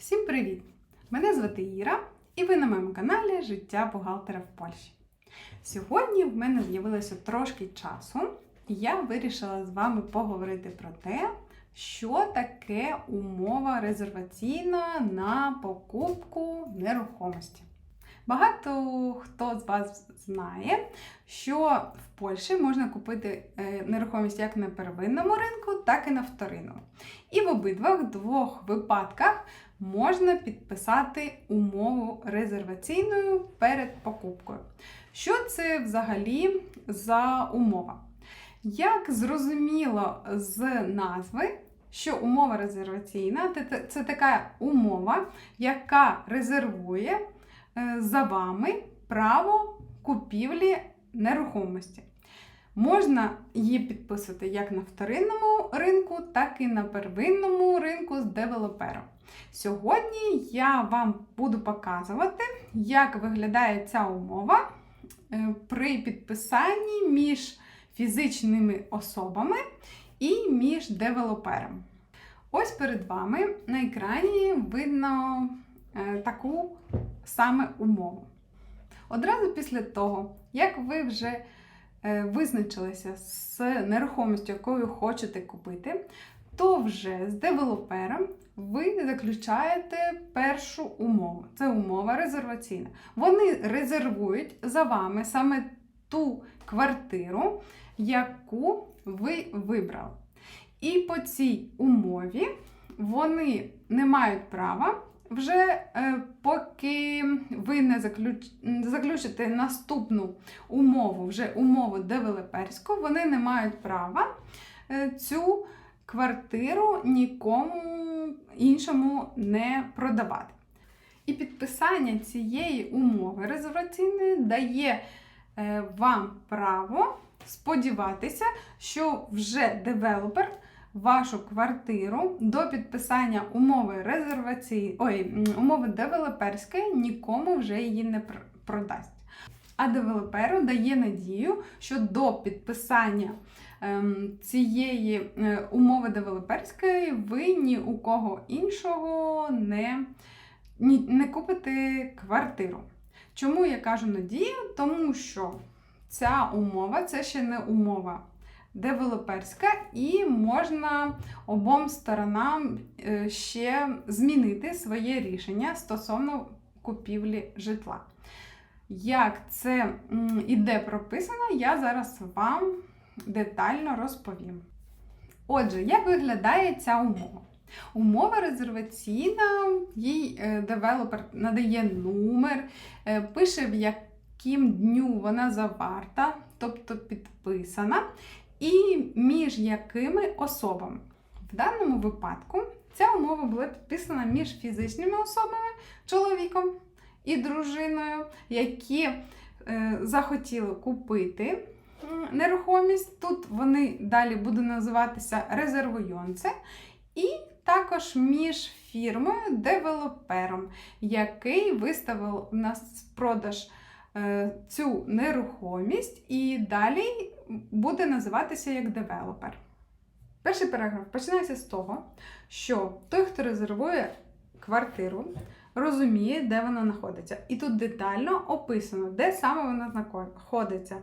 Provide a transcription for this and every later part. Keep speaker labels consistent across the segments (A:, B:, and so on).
A: Всім привіт! Мене звати Іра, і ви на моєму каналі Життя бухгалтера в Польщі. Сьогодні в мене з'явилося трошки часу, і я вирішила з вами поговорити про те, що таке умова резерваційна на покупку нерухомості. Багато хто з вас знає, що в Польщі можна купити е, нерухомість як на первинному ринку, так і на вторинному. І в обидвох двох випадках можна підписати умову резерваційною перед покупкою. Що це взагалі за умова? Як зрозуміло з назви, що умова резерваційна це- така умова, яка резервує е, за вами право купівлі нерухомості. Можна її підписувати як на вторинному ринку, так і на первинному ринку з девелопером. Сьогодні я вам буду показувати, як виглядає ця умова е, при підписанні між фізичними особами і між девелопером. Ось перед вами на екрані видно е, таку саме умову. Одразу після того, як ви вже визначилися з нерухомістю, якою хочете купити, то вже з девелопером ви заключаєте першу умову. Це умова резерваційна. Вони резервують за вами саме ту квартиру, яку ви вибрали. І по цій умові вони не мають права. Вже е, поки ви не заключ... заключите наступну умову, вже умову девелоперську, вони не мають права е, цю квартиру нікому іншому не продавати. І підписання цієї умови резерваційної дає е, вам право сподіватися, що вже девелопер вашу квартиру до підписання умови резервації, ой, умови девелоперської нікому вже її не продасть. А девелоперу дає надію, що до підписання ем, цієї е, умови девелоперської ви ні у кого іншого не, не купите квартиру. Чому я кажу надію? Тому що ця умова це ще не умова девелоперська, і можна обом сторонам е, ще змінити своє рішення стосовно купівлі житла. Як це іде прописано, я зараз вам детально розповім. Отже, як виглядає ця умова? Умова резерваційна, їй е, девелопер надає номер, е, пише, в яким дню вона заварта, тобто підписана, і між якими особами. В даному випадку ця умова була підписана між фізичними особами, чоловіком і дружиною, які е, захотіли купити нерухомість. Тут вони далі будуть називатися резервуйонце. І також між фірмою девелопером, який виставив на продаж е, цю нерухомість, і далі буде називатися як девелопер. Перший параграф починається з того, що той, хто резервує квартиру, розуміє, де вона знаходиться. І тут детально описано, де саме вона знаходиться,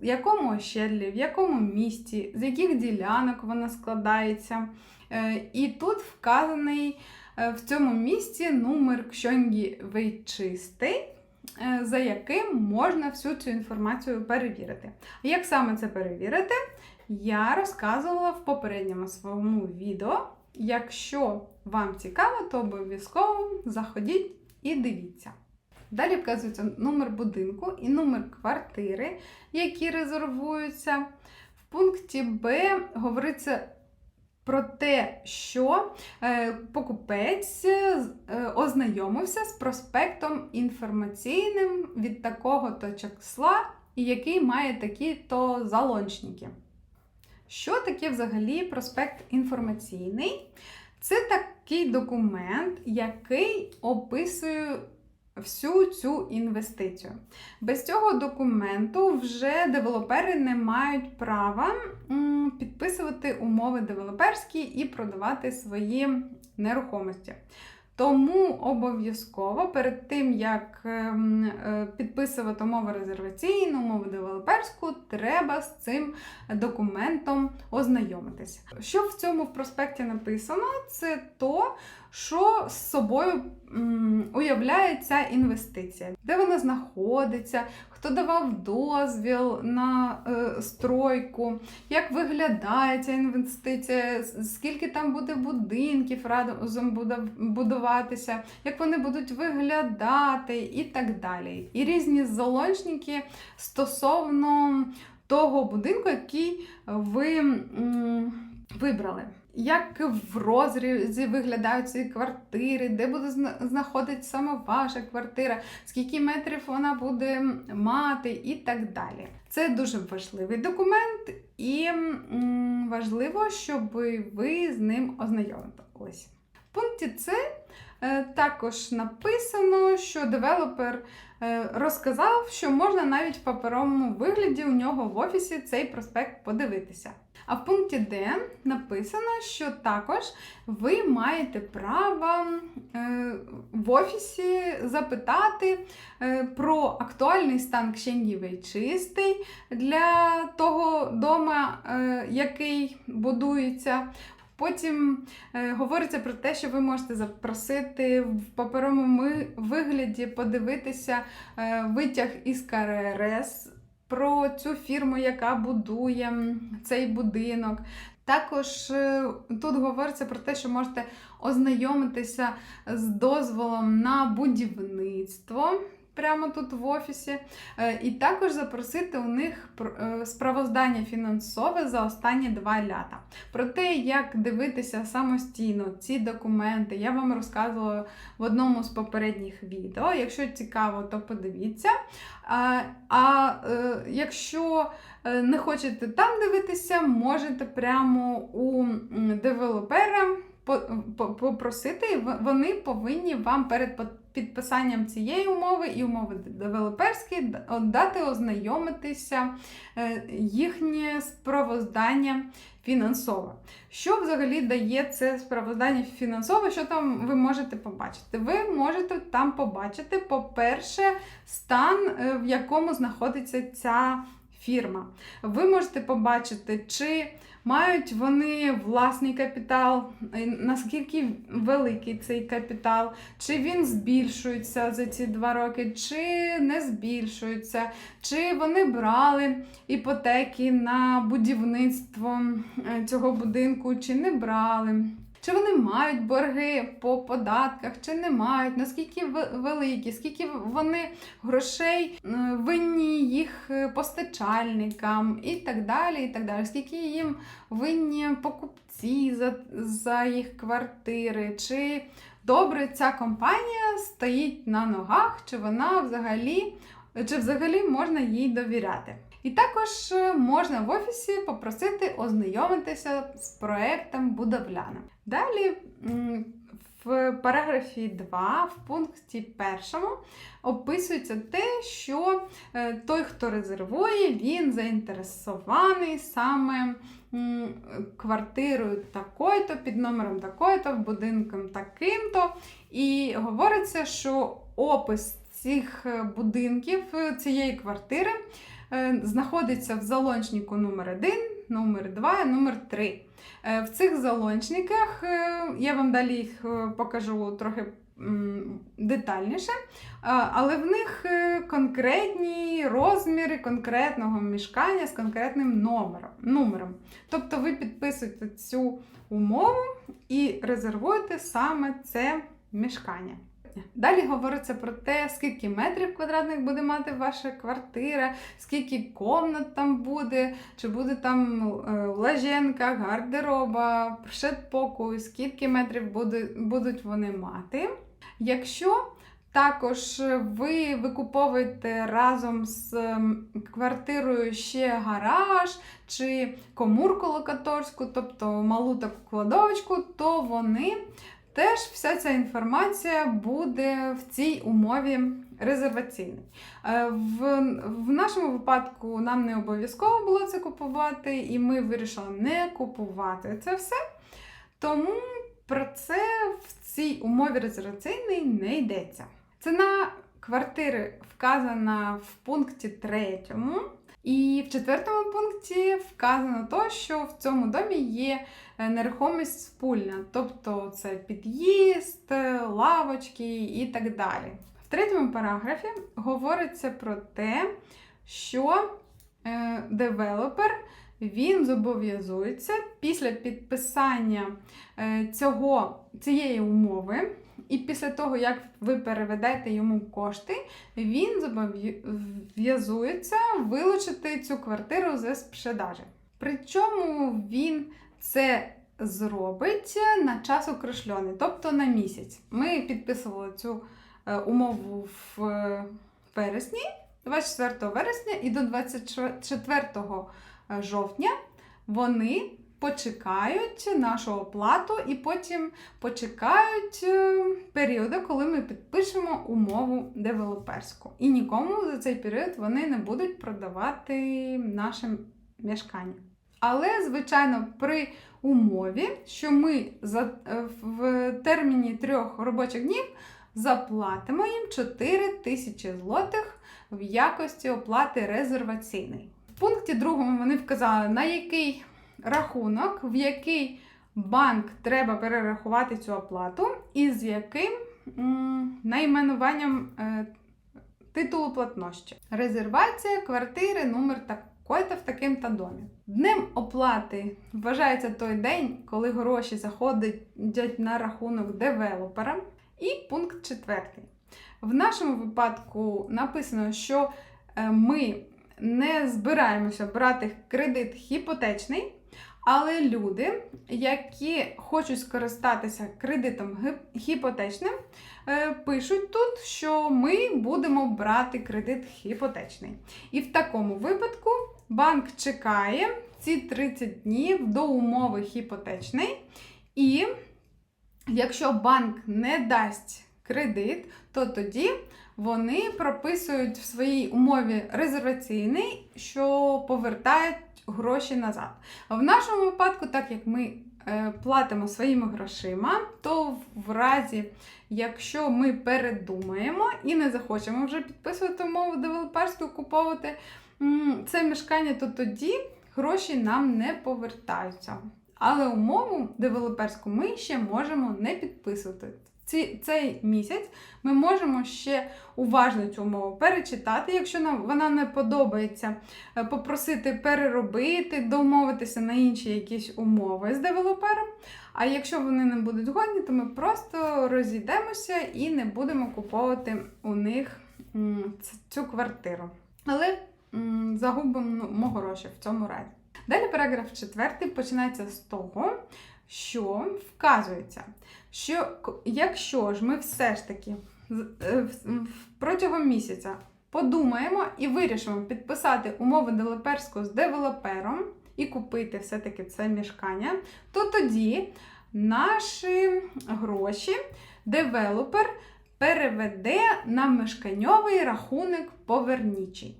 A: в якому ощедлі, в якому місті, з яких ділянок вона складається. Е, І тут вказаний е, в цьому місці номер кшонгі вейчистий, за яким можна всю цю інформацію перевірити. Як саме це перевірити, я розказувала в попередньому своєму відео. Якщо вам цікаво, то обов'язково заходіть і дивіться. Далі вказується номер будинку і номер квартири, які резервуються. В пункті Б говориться про те, що е, покупець е, ознайомився з проспектом інформаційним від такого-то числа, і який має такі-то залончники. Що таке взагалі проспект інформаційний? Це такий документ, який описує всю цю інвестицію. Без цього документу вже девелопери не мають права підписувати умови девелоперські і продавати свої нерухомості. Тому обов'язково перед тим, як ем, е, підписувати умову резерваційну, умову девелоперську, треба з цим документом ознайомитися. Що в цьому в проспекті написано, це то, що з собою уявляє ця інвестиція, де вона знаходиться, хто давав дозвіл на е, стройку, як виглядає ця інвестиція, скільки там буде будинків разом будуватися, як вони будуть виглядати? І так далі. І різні залончники стосовно того будинку, який ви м, вибрали. Як в розрізі виглядають ці квартири, де буде зна- знаходитися саме ваша квартира, скільки метрів вона буде мати, і так далі. Це дуже важливий документ, і важливо, щоб ви з ним ознайомились. В пункті С е, також написано, що девелопер е, розказав, що можна навіть в паперовому вигляді у нього в офісі цей проспект подивитися. А в пункті Д написано, що також ви маєте право е, в офісі запитати е, про актуальний стан кишенівий чистий для того дома, е, який будується. Потім е, говориться про те, що ви можете запросити в паперовому вигляді подивитися е, витяг із КРРС про цю фірму, яка будує цей будинок. Також е, тут говориться про те, що можете ознайомитися з дозволом на будівництво. Прямо тут в офісі, Е, і також запросити у них е, справоздання фінансове за останні два лята. Про те, як дивитися самостійно ці документи, я вам розказувала в одному з попередніх відео. Якщо цікаво, то подивіться. А, а е, якщо не хочете там дивитися, можете прямо у девелопера по- по- попросити, вони повинні вам перед підписанням цієї умови і умови девелоперської дати ознайомитися е, їхнє справоздання фінансове. Що взагалі дає це справоздання фінансове? Що там ви можете побачити? Ви можете там побачити, по-перше, стан, е, в якому знаходиться ця фірма. Ви можете побачити, чи мають вони власний капітал, наскільки великий цей капітал, чи він збільшується за ці два роки, чи не збільшується, чи вони брали іпотеки на будівництво е, цього будинку, чи не брали. Чи вони мають борги по податках, чи не мають, наскільки великі, скільки вони грошей е, винні їх е, постачальникам і так далі. і так далі. Скільки їм винні покупці за, за їх квартири, чи добре ця компанія стоїть на ногах, чи вона взагалі, чи взагалі можна їй довіряти. І також е, можна в офісі попросити ознайомитися з проектом будовляним. Далі в параграфі 2, в пункті першому, описується те, що е, той, хто резервує, він заінтересований саме квартирою такою-то, під номером такою-то, будинком таким-то. І говориться, що опис цих е, будинків, цієї квартири знаходиться в залончнику номер 1, номер 2 і номер 3. Е, В цих залончниках е, я вам далі їх е, покажу трохи детальніше, але в них е, конкретні розміри конкретного мішкання з конкретним номером. номером. Тобто ви підписуєте цю умову і резервуєте саме це мішкання. Далі говориться про те, скільки метрів квадратних буде мати ваша квартира, скільки комнат там буде, чи буде там е, лаженка, гардероба, предпокою, скільки метрів буде, будуть вони мати. Якщо також ви викуповуєте разом з квартирою ще гараж чи комурку локаторську, тобто малу таку кладовочку, то вони теж вся ця інформація буде в цій умові резерваційній. Е, В, в нашому випадку нам не обов'язково було це купувати, і ми вирішили не купувати це все. Тому про це в цій умові резерваційний не йдеться. Ціна квартири вказана в пункті третьому. І в четвертому пункті вказано то, що в цьому домі є е, нерухомість спільна, тобто це під'їзд, е, лавочки і так далі. В третьому параграфі говориться про те, що е, девелопер він зобов'язується після підписання цього, цієї умови, і після того, як ви переведете йому кошти, він зобов'язується вилучити цю квартиру з продажі. Причому він це зробить на час окресльоний, тобто на місяць. Ми підписували цю е, умову в е, вересні, 24 вересня і до 24 е, жовтня вони почекають нашу оплату і потім почекають е, періоду, коли ми підпишемо умову девелоперську. І нікому за цей період вони не будуть продавати наше мешкання. Але, звичайно, при умові, що ми за, е, в терміні трьох робочих днів заплатимо їм 4 тисячі злотих в якості оплати резерваційної. В пункті другому вони вказали, на який рахунок, в який банк треба перерахувати цю оплату, і з яким найменуванням е, титулу платнощі. Резервація квартири, номер такой-то в таким-то домі. Днем оплати вважається той день, коли гроші заходять на рахунок девелопера. І пункт четвертий. В нашому випадку написано, що е, ми не збираємося брати кредит гіпотечний, але люди, які хочуть скористатися кредитом гіпотечним, е, пишуть тут, що ми будемо брати кредит гіпотечний. І в такому випадку банк чекає ці 30 днів до умови гіпотечної. І якщо банк не дасть кредит, то тоді вони прописують в своїй умові резерваційний, що повертають гроші назад. А В нашому випадку, так як ми е, платимо своїми грошима, то в разі, якщо ми передумаємо і не захочемо вже підписувати умову девелоперську, куповувати це мешкання, то тоді гроші нам не повертаються. Але умову девелоперську ми ще можемо не підписувати. Ці, цей місяць ми можемо ще уважно цю умову перечитати, якщо нам вона не подобається, е, попросити переробити, домовитися на інші якісь умови з девелопером. А якщо вони не будуть згодні, то ми просто розійдемося і не будемо куповувати у них цю квартиру. Але загубимо ну, гроші в цьому разі. Далі параграф 4 починається з того, що вказується, що якщо ж ми все ж таки е, протягом місяця подумаємо і вирішимо підписати умови девелоперського з девелопером і купити все-таки це мішкання, то тоді наші гроші девелопер переведе на мешканьовий рахунок повернічий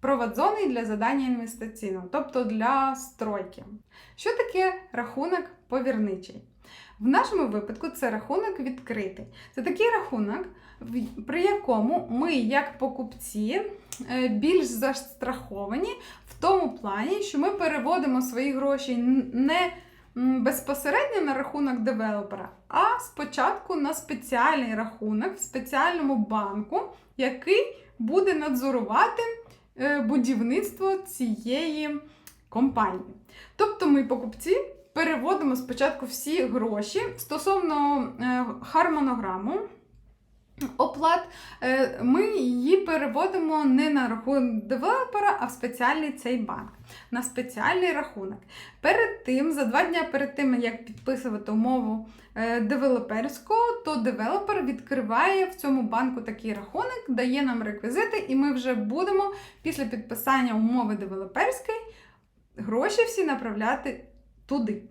A: проводзоний для задання інвестиційного, тобто для стройки. Що таке рахунок повірничий? В нашому випадку це рахунок відкритий. Це такий рахунок, при якому ми, як покупці, е, більш застраховані в тому плані, що ми переводимо свої гроші не безпосередньо на рахунок девелопера, а спочатку на спеціальний рахунок в спеціальному банку, який буде надзорувати будівництво цієї компанії. Тобто ми, покупці, переводимо спочатку всі гроші стосовно е, хармонограму. Оплат, е, ми її переводимо не на рахунок девелопера, а в спеціальний цей банк, на спеціальний рахунок. Перед тим, за два дні перед тим, як підписувати умову Е, девелоперського, то девелопер відкриває в цьому банку такий рахунок, дає нам реквізити, і ми вже будемо після підписання умови девелоперської гроші всі направляти туди.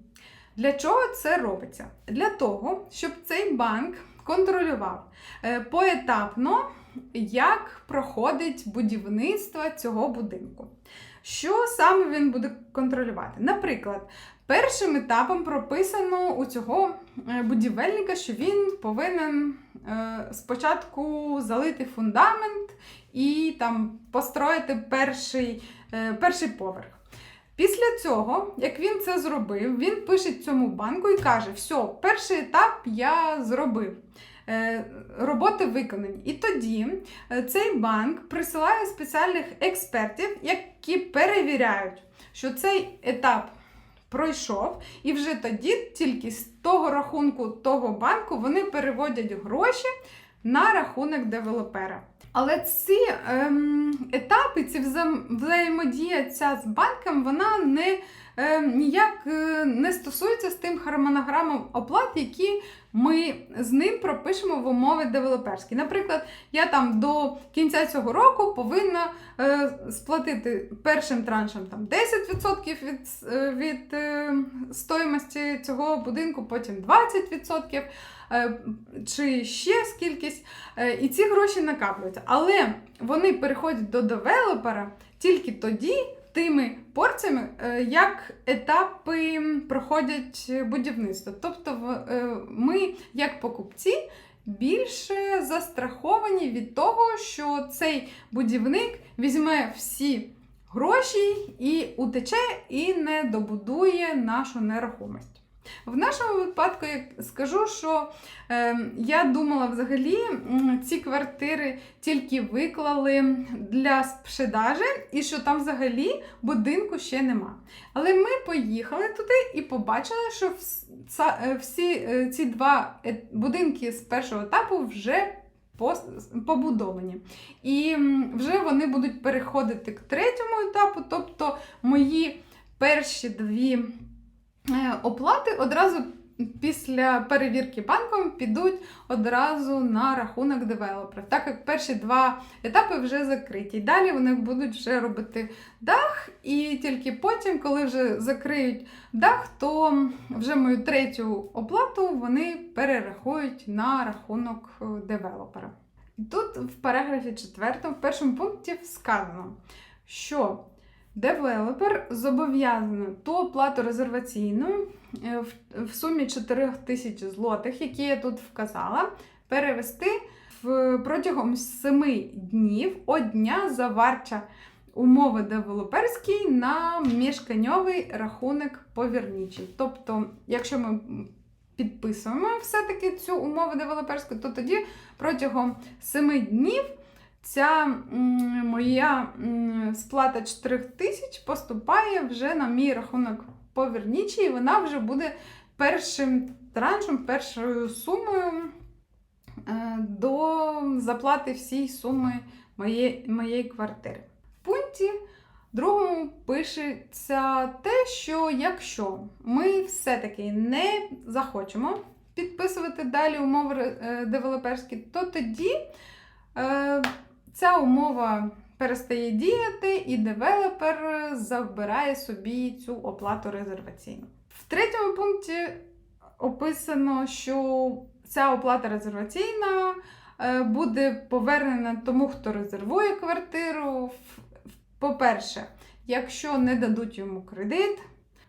A: Для чого це робиться? Для того, щоб цей банк контролював е, поетапно, як проходить будівництво цього будинку. Що саме він буде контролювати? Наприклад, Першим етапом прописано у цього е, будівельника, що він повинен е, спочатку залити фундамент і там построїти перший, перший поверх. Після цього, як він це зробив, він пише цьому банку і каже: все, перший етап я зробив. Е, Роботи виконані. І тоді е, цей банк присилає спеціальних експертів, які перевіряють, що цей етап пройшов, і вже тоді, тільки з того рахунку того банку, вони переводять гроші на рахунок девелопера. Але ці ем, етапи, ці взаєм- взаємодія ця з банком, вона не ніяк е, не стосується з тим хармонограмом оплат, які ми з ним пропишемо в умови девелоперські. Наприклад, я там до кінця цього року повинна е, сплатити першим траншем там 10% від, е, від е, стоїмості цього будинку, потім 20%. е, Чи ще скількись, Е, і ці гроші накаплюються. Але вони переходять до девелопера тільки тоді, тими порціями, е, як етапи проходять будівництво. Тобто, е, ми, як покупці, більше застраховані від того, що цей будівник візьме всі гроші і утече, і не добудує нашу нерухомість. В нашому випадку я скажу, що е, я думала взагалі ці квартири тільки виклали для спшедажі, і що там взагалі будинку ще нема. Але ми поїхали туди і побачили, що е, всі е, ці два е- будинки з першого етапу вже побудовані. І вже вони будуть переходити к третьому етапу, тобто мої перші дві оплати одразу після перевірки банком підуть одразу на рахунок девелопера, так як перші два етапи вже закриті. Далі вони будуть вже робити дах, і тільки потім, коли вже закриють дах, то вже мою третю оплату вони перерахують на рахунок е, девелопера. Тут в параграфі 4, в першому пункті сказано, що девелопер зобов'язаний ту оплату резерваційну е, в, сумі 4 тисяч злотих, які я тут вказала, перевести в, протягом 7 днів од дня заварча умови девелоперські на міжканьовий рахунок повірничий. Тобто, якщо ми підписуємо все-таки цю умову девелоперську, то тоді протягом 7 днів ця моя сплата 4 тисяч поступає вже на мій рахунок повірничий, і вона вже буде першим траншем, першою сумою е, до заплати всієї суми моєї, моєї квартири. В пункті другому пишеться те, що якщо ми все-таки не захочемо підписувати далі умови е, девелоперські, то тоді е, ця умова перестає діяти, і девелопер забирає собі цю оплату резерваційну. В третьому пункті описано, що ця оплата резерваційна е, буде повернена тому, хто резервує квартиру. По-перше, якщо не дадуть йому кредит.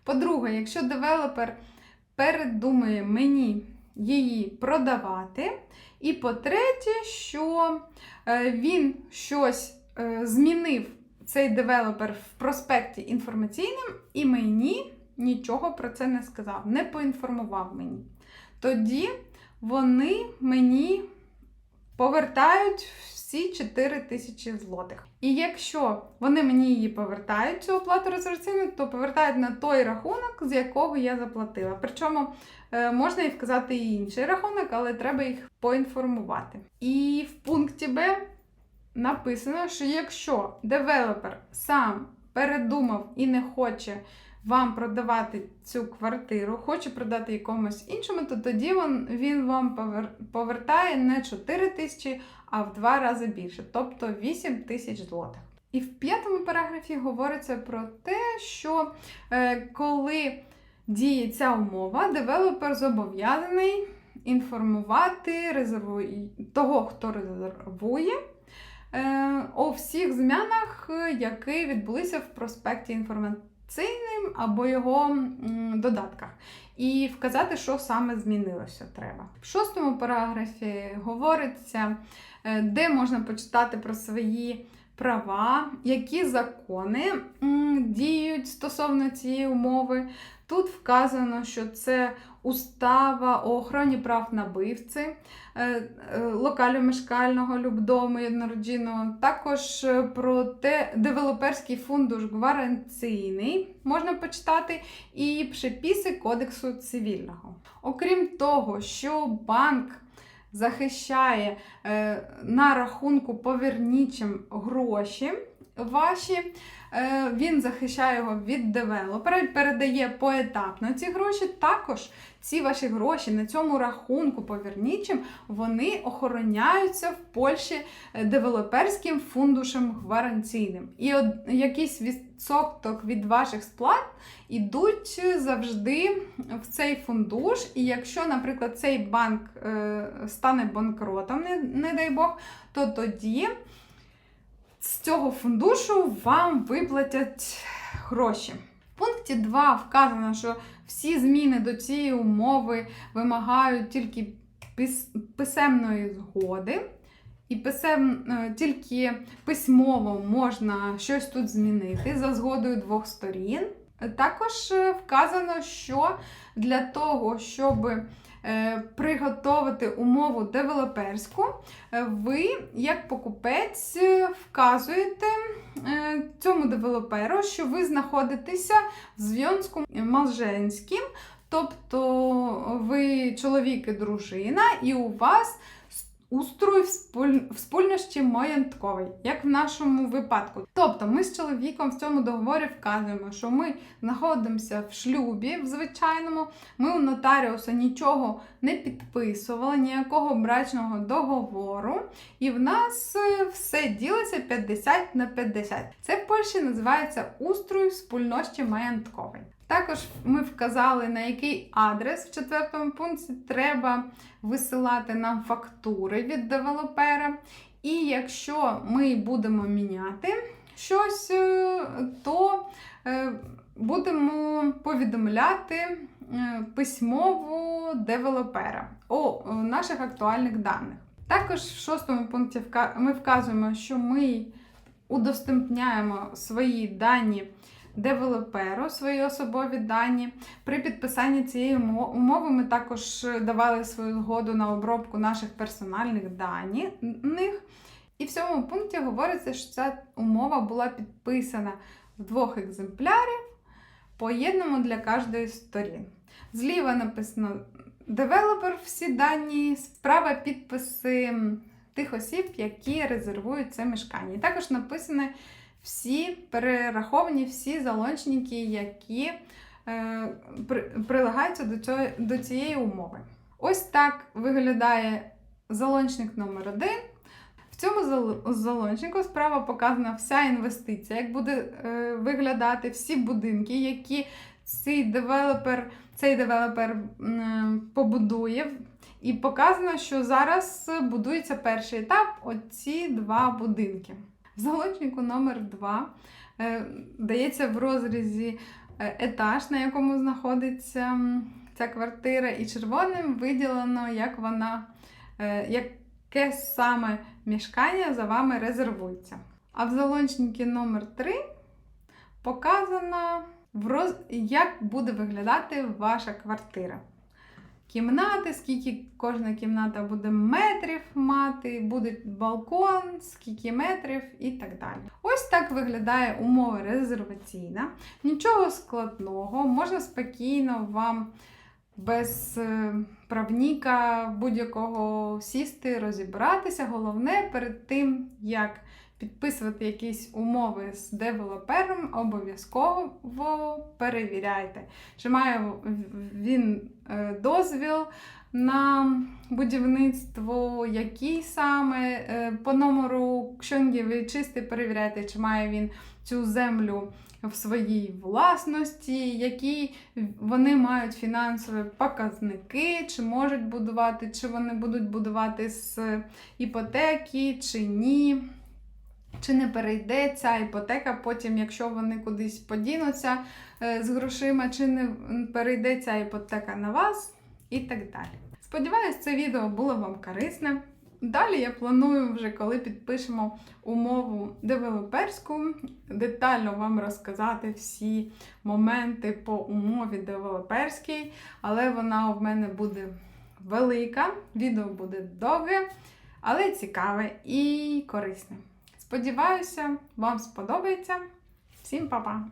A: По-друге, якщо девелопер передумає мені її продавати. І по-третє, що е, він щось е, змінив цей девелопер в проспекті інформаційним і мені нічого про це не сказав, не поінформував мені. Тоді вони мені повертають всі 4 тисячі злотих. І якщо вони мені її повертають, цю оплату резерваційну, то повертають на той рахунок, з якого я заплатила. Причому е, можна і вказати і інший рахунок, але треба їх поінформувати. І в пункті Б написано, що якщо девелопер сам передумав і не хоче вам продавати цю квартиру, хоче продати якомусь іншому, то тоді він, він вам повертає не 4 тисячі, а в два рази більше, тобто 8 тисяч злотих. І в п'ятому параграфі говориться про те, що е, коли діє ця умова, девелопер зобов'язаний інформувати резерву... того, хто резервує. е, У всіх змінах, е, які відбулися в проспекті інформа- цінним або його додатках. І вказати, що саме змінилося треба. В шостому параграфі говориться, е, де можна почитати про свої права, які закони діють стосовно цієї умови. Тут вказано, що це устава о охороні прав набивці, е, е, локалю мешкального любдому єднородінного, також е, про те, девелоперський фундуш гарантійний можна почитати, і приписи Кодексу цивільного. Окрім того, що банк захищає на рахунку повернічим гроші ваші. Е, Він захищає його від девелопера, передає поетапно ці гроші. Також ці ваші гроші на цьому рахунку повернічим вони охороняються в Польщі е, девелоперським фундушем гарантійним. І от якийсь відсоток від ваших сплат ідуть завжди в цей фундуш. І якщо, наприклад, цей банк е, стане банкротом, не, не дай Бог, то тоді з цього фундушу вам виплатять гроші. В пункті 2 вказано, що всі зміни до цієї умови вимагають тільки писемної згоди. І писем, е, тільки письмово можна щось тут змінити за згодою двох сторін. Також е, вказано, що для того, щоб е, приготувати умову девелоперську, е, ви, як покупець, е, вказуєте е, цьому девелоперу, що ви знаходитеся в зв'язку малженським, тобто ви чоловік і дружина, і у вас устрой вспуль- вспільності маєнтковий, як в нашому випадку. Тобто ми з чоловіком в цьому договорі вказуємо, що ми знаходимося в шлюбі в звичайному, ми у нотаріуса нічого не підписували, ніякого брачного договору, і в нас е, все ділиться 50 на 50. Це в Польщі називається устрой спільності маєнтковий. Також ми вказали, на який адрес в четвертому пункті треба висилати нам фактури від девелопера. І якщо ми будемо міняти щось, е, то е, будемо повідомляти е, письмово девелопера о наших актуальних даних. Також в шостому пункті ми вказуємо, що ми удоступняємо свої дані девелоперу, свої особові дані. При підписанні цієї умови ми також давали свою згоду на обробку наших персональних даних. І в цьому пункті говориться, що ця умова була підписана в двох екземплярів по одному для кожної сторін. Зліва написано девелопер всі дані, справа підписи тих осіб, які резервують це мешкання. І також написані всі перераховані всі залончники, які е, при, прилагаються до, цього, до цієї умови. Ось так виглядає залончник номер 1 В цьому зал- залончнику справа показана вся інвестиція, як буде е, виглядати всі будинки, які цей девелопер, цей девелопер побудує. І показано, що зараз будується перший етап оці два будинки. Залучнику номер 2 е, дається в розрізі е, етаж, на якому знаходиться ця квартира, і червоним виділено, як вона, е, яке саме мішкання за вами резервується. А в залончнику номер 3 показано, як буде виглядати ваша квартира. Кімнати, скільки кожна кімната буде метрів мати, буде балкон, скільки метрів і так далі. Ось так виглядає умова резерваційна. Нічого складного, можна спокійно вам без е, правніка будь-якого сісти, розібратися. Головне перед тим, як підписувати якісь умови з девелопером, обов'язково перевіряйте, чи має він е, дозвіл на будівництво, який саме е, по номеру кшонгі ви чисти перевіряйте, чи має він цю землю в своїй власності, які вони мають фінансові показники, чи можуть будувати, чи вони будуть будувати з іпотеки, чи ні. Чи не перейде ця іпотека потім, якщо вони кудись подінуться е, з грошима, чи не перейде ця іпотека на вас, і так далі. Сподіваюсь, це відео було вам корисне. Далі я планую вже, коли підпишемо умову девелоперську, детально вам розказати всі моменти по умові девелоперській, але вона у мене буде велика, відео буде довге, але цікаве і корисне. Сподіваюся, вам сподобається. Всім па-па!